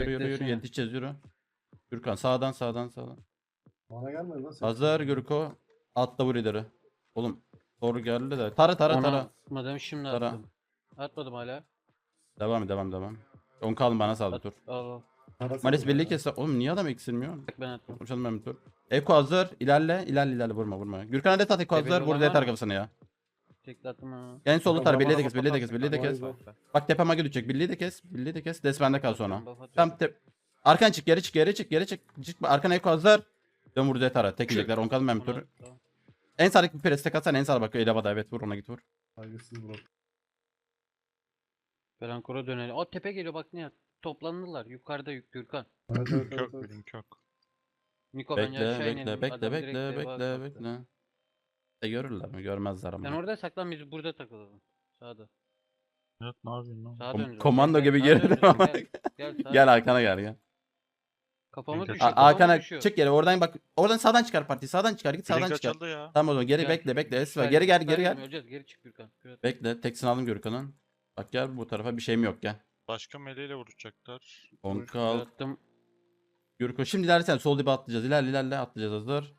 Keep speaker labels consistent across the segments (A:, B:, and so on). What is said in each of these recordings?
A: yürü yürü yürü yetişeceğiz yürü. Gürkan sağdan sağdan sağdan.
B: Bana gelmedi lan.
A: Hazır Gürko. Atla vur ileri. Oğlum doğru geldi de. Tara tara
C: Ona
A: tara.
C: atmadım şimdi
A: Tara.
C: attım. Atmadım hala.
A: Devam devam devam. On kalın bana saldı tur.
C: Al al.
A: Maris birliği kes. Oğlum niye adam eksilmiyor?
C: Bak ben attım.
A: Konuşalım ben bir tur. Eko hazır. İlerle. ilerle ilerle vurma vurma. Gürkan'a det at Eko hazır. Vur
C: olan var mı?
A: kafasına ya.
C: Attım ha.
A: En solu tar.
B: Tamam,
A: Birliği de
B: tamam,
A: kes. Birliği de kes. Birliği de kes. Bak tepe mage düşecek. Birliği de kes. Birliği de kes. Des bende kal sonra. Tam tep. Arkan çık geri çık geri çık geri çık. Çık arkana Eko hazır. Dön vur det ara. Tek yiyecekler. On kalın ben bir tur. En sağdaki bir pres tek atsan en sağa bakıyor. Elevada evet vur ona git vur.
B: Saygısız bro.
C: Belankora dönelim. O tepe geliyor bak ne Toplandılar. Yukarıda yük Gürkan.
B: Evet.
D: link yok.
C: Niko bence
A: Bekle
C: aşağı
A: bekle
C: inelim.
A: bekle
C: Adam
A: bekle
C: direkt eve
A: bekle bekle. E görürler mi? Görmezler
C: Sen
A: ama.
C: orada saklan biz burada takılalım. Sağda.
D: Evet ne yapıyorsun lan?
C: Sağa
A: Kom- komando
C: Gel,
A: gibi
C: sağa
A: geri.
C: Gel, gel, sağa
A: Gel arkana gel gel.
C: Kafamı
D: Link
C: düşüyor.
A: A-
C: kafamı
A: Arkana
C: düşüyor.
A: çık geri oradan bak. Oradan sağdan çıkar parti. Sağdan çıkar git
D: Link
A: sağdan çıkar.
D: açıldı ya.
A: Tamam o zaman geri
C: Gel.
A: bekle bekle Esra.
C: Süper,
A: Geri gel geri gel.
C: Öleceğiz geri çık Gürkan. Gürkan.
A: Bekle teksin aldım Gürkan'ın. Bak gel bu tarafa bir şeyim yok gel.
D: Başka meleğiyle vuracaklar.
A: 10 kal.
C: Attım.
A: Gürko şimdi ilerlesen sol dibe atlayacağız. İlerle ilerle atlayacağız hazır.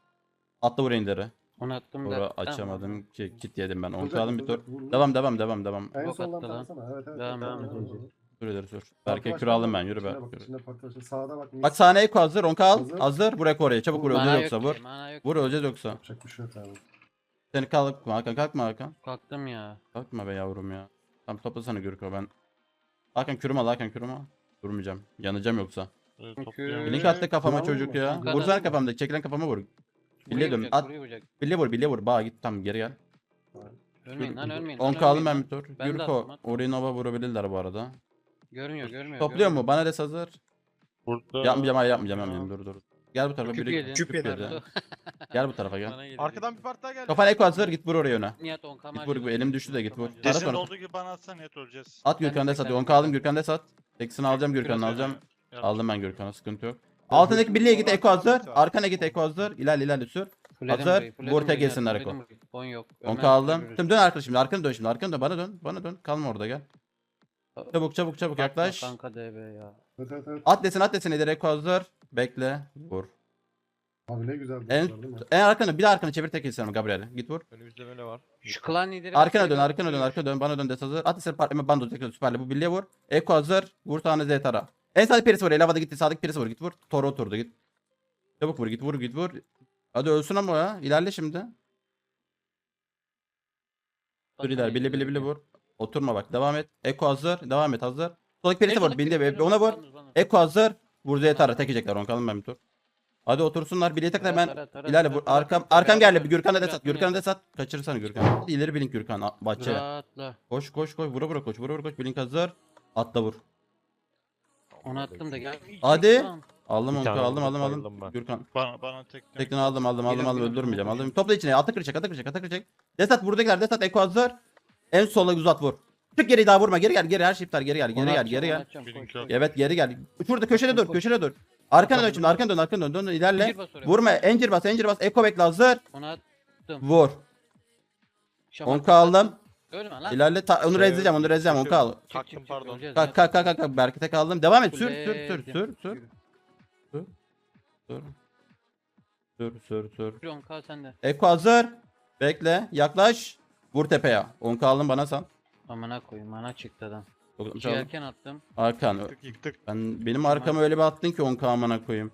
A: Atla vur indir'i.
C: Onu attım da.
A: Sonra
C: Tamam.
A: açamadım ki kit yedim ben. 10
B: Vuracak,
A: kaldım bir tur.
B: vuracak, vur, vur.
A: Devam devam devam devam.
B: En
C: Bok
B: soldan
C: attı lan.
B: taksana. Evet evet.
C: Devam, devam, devam.
A: Dur ileri sür. Berke kür aldım ben yürü
B: içine
A: be.
B: bak,
A: Yürü.
B: içine başı. Sağda bak.
A: Bak sahne Eko hazır. 10 kal.
B: Hazır.
A: Hazır. Vur Eko oraya. Çabuk vur.
C: Mana
A: Öleceğiz
C: yok
A: yoksa
C: ki,
A: vur.
C: mana yok.
A: Vur öleceğiz yoksa.
B: Yapacak bir şey yok abi.
A: Seni kalkma Hakan kalkma Hakan.
C: Kalktım ya.
A: Kalkma be yavrum ya. Tamam toplasana Gürko ben. Hakan kürüm al Hakan kürüm al. Durmayacağım. Yanacağım yoksa.
D: Ee,
C: Çünkü-
D: topluyorum.
A: Blink attı kafama
B: Tamam
A: çocuk
B: mı?
A: ya.
C: Tamam.
A: Vursana kafamda. Çekilen kafama vur. Bile dön. At. Bile vur bile vur. Bağ git tam geri gel.
C: Ölmeyin lan ölmeyin.
A: 10
C: lan,
A: kaldım ben bir tur.
C: Ben de attım, attım.
A: Orinova vurabilirler bu arada.
C: Görmüyor görmüyor.
A: Topluyor mu? Bana des hazır.
D: Burada.
A: Yapmayacağım hayır yapmayacağım yapmayacağım. Dur dur. Gel bu tarafa
C: Küp yedin.
A: küp yedi. Gel bu tarafa gel.
E: Arkadan bir part daha geldi.
A: Kafana Eko hazır git vur oraya öne.
C: Nihat 10 kamar.
A: Git vur, elim düştü de git vur.
D: Desin olduğu gibi bana atsan net öleceğiz.
A: At
C: Ben
A: Gürkan des
C: de
A: atıyor. 10
C: tekrar
A: kaldım Gürkan des at. Tekisini alacağım Gürkan'ı alacağım. Aldım ben Gürkan'a sıkıntı yok. Altındaki birliğe git Eko hazır. Arkana git Eko hazır. İlerle ilerle sür. Hazır, vur tek yesinler Eko.
C: 10 yok.
A: 10
C: Ömer
A: kaldım.
C: görürüz.
A: Şimdi dön arkana şimdi. Arkana dön şimdi. Arkana dön. Bana dön. Bana dön. Kalma orada gel. Çabuk çabuk çabuk
C: Bakma
A: yaklaş.
C: Kanka DB ya.
B: Evet evet evet.
A: At desin at desin ileri Eko hazır. Bekle. Vur.
B: Abi ne güzel.
A: En,
B: değil mi?
A: en arkana bir de arkana çevir tek yesinler Gabriel'e. Git vur.
E: Önümüzde böyle var.
C: Şu klan lideri
A: Arkana dön, arkana dön, arkana dön. Bana dön des hazır. At desin partneme bando tekrar süperle. Bu birliğe vur. Eko hazır. Vur tane Z tara. En sağdaki perisi vur. Elavada gitti. Sağdaki perisi vur. Git vur. Toro oturdu git. Çabuk vur git vur git vur. Hadi ölsün ama ya. İlerle şimdi. Dur iler. Bile bile bile vur. Oturma bak. Devam et. Eko hazır. Devam et hazır. Soldaki
C: En
A: perisi vur. Binde ona vur. Eko hazır. Vur Z tara. Tekecekler. On kalın ben bir tur. Hadi otursunlar. Bileği takla
C: Tara,
A: ben. İlerle vur. Arkam arkam geldi. Bir Gürkan'a da sat. Gürkan'a da sat. Kaçırırsana Gürkan. İleri blink Gürkan. Bahçeye. Koş koş koş. Vura vura koş. Vura vura koş. Blink hazır. Atla vur.
C: Onu attım da gel.
A: Hadi. Aldım onu.
E: tane
A: Aldım aldım
E: bayıldım
A: aldım.
E: ben.
A: Gürkan.
D: Bana, bana tek
A: Tekten aldım aldım aldım aldım. Öldürmeyeceğim. Aldım. Topla içine. Ata kıracak. Ata kıracak. Ata kıracak. Desat buradakiler. Desat Eko hazır. En sola uzat vur. Çık geri daha vurma. Geri gel. Geri her şey iptal. Geri gel. Geri gel. Geri gel. Evet geri gel. Şurada köşede dur. Köşede dur. Arkana dön şimdi. Arkana dön. Arkana dön. Dön dön, ilerle. Vurma. Encir bas. Encir bas. Eko bekle hazır.
C: Onu attım.
A: Vur.
C: Şamak
A: 10 aldım.
C: Ölme lan.
A: İlerle. Ta- onu
E: Şey,
A: rezleyeceğim. Onu rezleyeceğim. 10 al.
C: Çık, çık,
E: Kalktım,
C: çık,
E: pardon.
C: öleceğiz
A: Kalk
C: ya.
A: kalk kalk kalk. kalk. Berkete kaldım. Devam et. Sür sür sür sür sür. Sür. Sür sür sür.
C: Yürü, 10 kal sende.
A: Eko hazır. Bekle. Yaklaş. Vur tepeye. 10 aldım bana san.
C: Amına koyayım mana çıktı adam. İki erken attım.
A: Arkan.
E: Yıktık yıktık.
A: Ben benim arkama öyle bir attın ki 10 amına koyayım.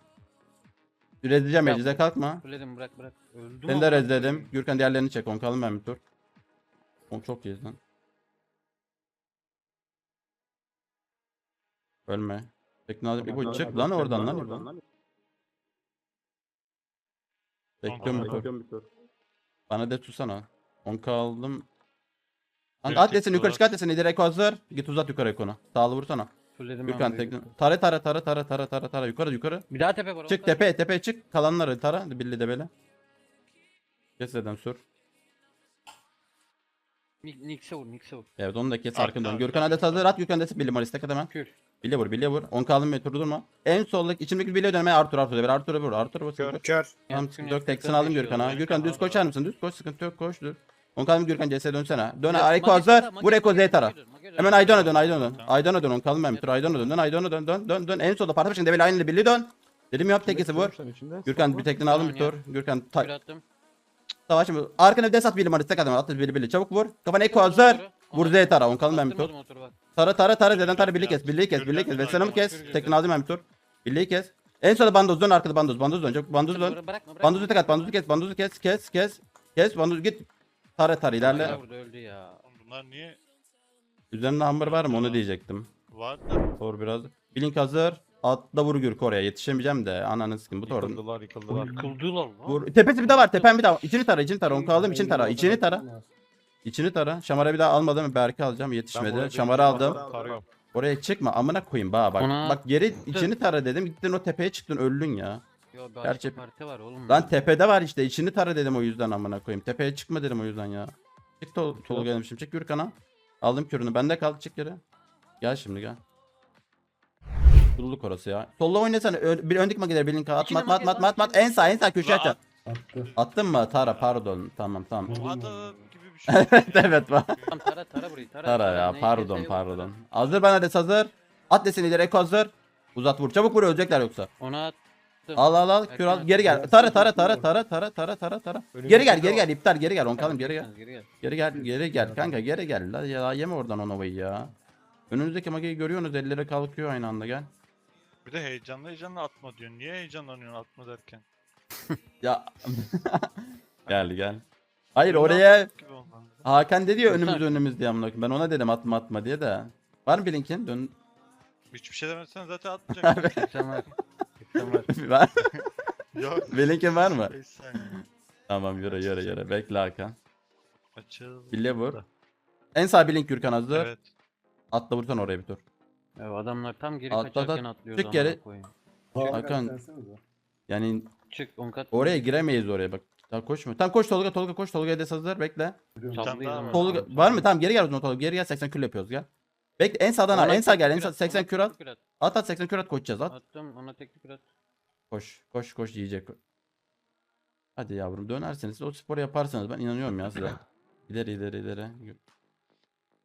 A: Rezleyeceğim
C: Ya-
A: Eciz'e kalkma.
C: Fulledim bırak bırak. Öldüm
A: Seni de
C: amına
A: rezledim. Gürkan diğerlerini çek. 10 kalın ben bir tur. O çok iyiyiz lan. Ölme. Teknoloji bu çık lan oradan lan. Bekliyorum bir tur. Bana de tutsana. 10 kaldım. Kanka at desin yukarı
D: var.
A: çıkart desin ileri hazır. Git uzat yukarı ekonu. Sağlı vursana.
C: Fulledim
A: Gürkan tekne. Tara tara tara tara tara tara tara yukarı yukarı.
C: Bir daha tepe var.
A: Çık tepe tepe çık. Kalanları tara. Billi de böyle. Kes dedem sür.
C: Ni- Nix'e vur Nix'e vur.
A: Evet onu da kes
D: Arka,
A: arkana dön. Gürkan adet hazır at Gürkan desin Billy Morris tek hemen.
C: Kür.
A: Billy vur Billy vur. 10 kalın bir tur durma. En soldaki içimdeki Billy'e dönmeye Arthur Arthur'a ver. Arthur'a vur. Arthur'a vur.
E: Kör
A: Kör. Tamam sıkıntı yok. Teksin aldım. Gürkan'a. Gürkan düz koşar mısın? Düz koş sıkıntı yok koş dur. 10 kalın Gürkan CS'ye dönsene. Dön Eko hazır. Vur Eko
C: dön,
A: Z tara. Hemen Aydın'a dön, Aydın'a dön. Aydın'a dön, on kalın ben bir tur. Aydın'a dön, dön, Aydın'a dön, dön, dön, dön. En solda parti başında Develi aynı birliği dön. Dedim yap tekisi vur. Gürkan bir tekini aldım bir tur. Gürkan
C: Kür
A: ta-
C: attım.
A: Savaş mı? Arkana desat bilim arası tek adam attı bili bili. Çabuk vur. Kafana eko hazır. Vur Z tara, on kalın ben bir tur. Tara tara tara Z'den tara birliği kes, birliği kes, birliği kes. Veselamı kes. Tekini aldım ben bir tur. Birliği kes. En solda bandoz dön arkada bandoz. Bandoz dön. Çabuk bandoz dön. Bandozu tek at, bandozu kes, bandozu kes, kes, kes. Kes, bandozu git. Tara tara ilerle.
C: Hala burada öldü ya.
D: Oğlum Bunlar niye
A: Üzerinde hamur var mı onu diyecektim.
D: var da
A: Sor biraz. Blink hazır. Atla vur Gürk oraya. Yetişemeyeceğim de. Ananı sikim bu torun.
E: Yıkıldılar yıkıldılar.
C: Yıkıldılar lan.
A: Vur. Tepesi bir de var. Tepen bir daha. İçini tara, içini tara. Onu kaldım, içini tara. İçini tara. İçini tara. Şamara bir daha almadım. Berke alacağım. Yetişmedi. Şamarı aldım.
E: Tarıyorum.
A: Oraya çıkma. Amına koyayım bak bak.
C: Ona-
A: Bak geri içini tara dedim. Gittin o tepeye çıktın öldün ya.
C: Yo bir
A: Gerçi-
C: parti var oğlum.
A: Lan tepede var işte. içini tara dedim o yüzden amına koyayım. Tepeye çıkma dedim o yüzden ya. Çık tol Tolga. Çık Gürkan'a. Aldım kürünü. Bende kal. Çık geri. Gel şimdi gel. Dulluk orası ya. Solla oynasana. Ö bir öndeki makineleri bilin. At
C: İçine
A: mat mat mat mat mat. En sağ en sağ köşeye
D: Lan
A: atacağım.
B: Attı.
A: Attın mı? Tara pardon. Tamam tamam.
D: adam gibi bir şey.
A: evet evet.
C: Tamam tara tara burayı tara.
A: Tara ya pardon pardon. Hazır bana des hazır. At desin ileri Eko hazır. Uzat vur. Çabuk vur ölecekler yoksa.
C: Ona at.
A: Al al al. Kür al. Geri gel. Tara tara tara tara tara tara tara tara. Geri gel geri gel iptal geri gel. On kalın geri gel.
C: Geri gel.
A: Geri gel geri gel kanka geri gel. La ya yeme oradan o novayı ya. Önünüzdeki makineyi görüyorsunuz elleri kalkıyor aynı anda gel.
D: Bir de heyecanlı heyecanlı atma diyorsun. Niye heyecanlanıyorsun atma derken?
A: Ya gel gel. Hayır oraya
D: Gibi olmaz.
A: Hakan dedi ya önümüz önümüz diye amına koyayım. Ben ona dedim atma atma diye de. Var mı bir linkin? Dön.
D: Hiçbir şey demezsen zaten atmayacaksın.
C: Sen var.
D: Yok.
A: bir linkin var mı?
D: 5 saniye.
A: Tamam yürü yürü yürü. Bekle Hakan.
D: Açıl.
A: Bille vur. En sağ bir link Gürkan hazır.
D: Evet.
A: Atla vursan oraya bir tur.
C: Ya adamlar tam geri
A: Atla,
C: kaçarken
A: atla.
C: atlıyor.
A: Çık geri. Hakan. Yani
C: Çık on kat.
A: oraya giremeyiz oraya bak. Tamam koşma. Tamam koş Tolga Tolga koş Tolga Edes hazır bekle.
D: Tane daha.
A: Tolga var mı? Tamam geri gel o zaman Tolga. Geri gel 80 kül yapıyoruz gel. Bekle en sağdan al. En sağ gel. En sağ
C: at,
A: 80
C: ona
A: kür at.
C: at.
A: At at 80 kür at koşacağız at.
C: Attım ona tekli kür at.
A: Koş koş koş yiyecek. Hadi yavrum dönerseniz o sporu yaparsanız ben inanıyorum ya size. İleri ileri ileri.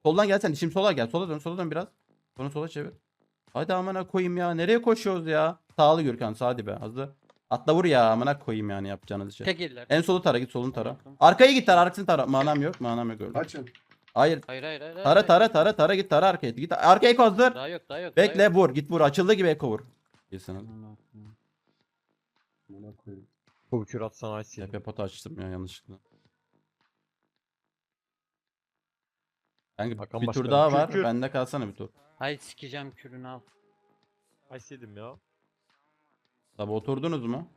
A: Soldan gel sen şimdi sola gel. Sola dön sola dön biraz. Sonra sola çevir. Hadi amına koyayım ya. Nereye koşuyoruz ya? Sağlı Gürkan sağ dibe. Hazır. Atla vur ya amına koyayım yani yapacağınız şey.
C: Tek eller.
A: En solu tara git solunu tara. Arkaya git tara arkasını tara. Manam yok manam yok öyle.
B: Kaçın.
A: Hayır.
C: Hayır hayır hayır.
A: Tara tara tara tara git tara arkaya. Git arkaya eko hazır.
C: Daha yok daha yok. daha
A: Bekle
C: yok.
A: vur git vur. Açıldığı gibi eko vur.
C: Allah'ım.
B: Buna koyayım.
E: Bu kür atsan ice
A: Tepe pot açtım ya yanlışlıkla. Kanka bir tur daha var. Bende kalsana bir tur.
C: Hay sikeceğim kürünü al.
E: Ice yedim ya.
A: Tabi oturdunuz mu?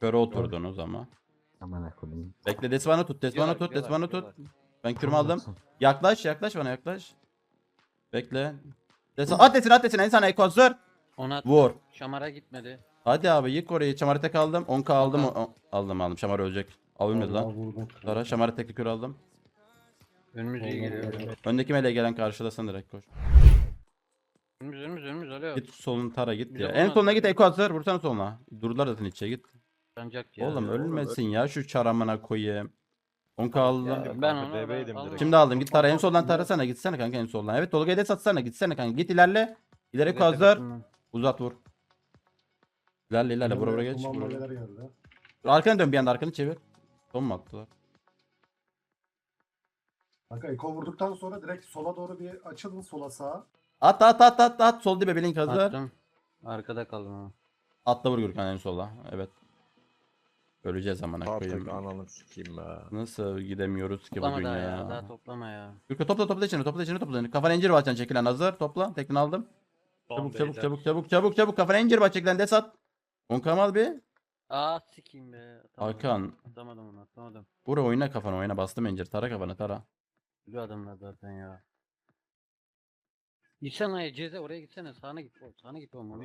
A: Köre oturdunuz ama.
F: Aman koyayım.
A: Bekle desvanı tut, desvanı
C: Diyorlar,
A: tut,
C: diyorlar,
A: desvanı tut. Ben kürümü aldım. Yaklaş, yaklaş bana yaklaş. Bekle. Desvan at desin, at desin. En sana eko hazır.
C: Ona at.
A: Vur.
C: Şamara gitmedi.
A: Hadi abi yık orayı. Şamarı tek aldım. 10k aldım. o- o- aldım aldım. Şamar ölecek. Al ölmedi
B: Allah
A: lan. Sonra şamarı tekli kür aldım.
C: Önümüz iyi geliyor.
A: Öndeki meleğe gelen karşılasın direkt koş.
C: Önümüz önümüz önümüz alo.
A: Git solunu tara git
C: Bir
A: ya. En
C: ona-
A: sonuna git eko hazır. Vursana soluna. Durdular zaten içe git.
C: Sancak ya.
A: Oğlum
C: Ya,
A: ölmesin ya şu çaramına koyayım. 10k aldım.
C: Ben onu
E: DB'ydim
C: aldım.
E: direkt.
A: Şimdi aldım. Git tara en soldan tarasana. Gitsene kanka en soldan. Evet Tolga'ya da satsana. Gitsene kanka. Git ilerle. İleri
C: Evet,
A: hazır. Uzat vur. İlerle ilerle. Vura vura geç.
B: Geldi.
A: Arkana dön bir anda arkanı çevir. Son mu attılar?
B: Kanka eko vurduktan sonra direkt sola doğru bir açılın sola sağa.
A: At at at at at. Sol dibe blink hazır.
C: Attım. Arkada kaldım ama.
A: Atla vur Gürkan en sola. Evet. Öleceğiz amına
E: Artık
A: koyayım.
E: ananı sikeyim be.
A: Nasıl gidemiyoruz ki
C: Toplama
A: bugün
C: daha
A: ya.
C: ya. Daha toplama ya.
A: Gürkan topla topla içine topla içine topla. içine. Kafana incir basacaksın çekilen hazır. Topla. Tekini aldım. Çabuk çabuk çabuk çabuk çabuk çabuk. Kafana incir bas çekilen des at. 10 kamal bir.
C: Aa sikeyim be. Atamadım.
A: Hakan.
C: Atamadım onu atamadım.
A: Vur oyna kafana oyna bastım incir. Tara kafana tara.
C: Biliyor adamlar zaten ya. Gitsene ay ceze oraya gitsene sağına git. Sağına git oğlum onu.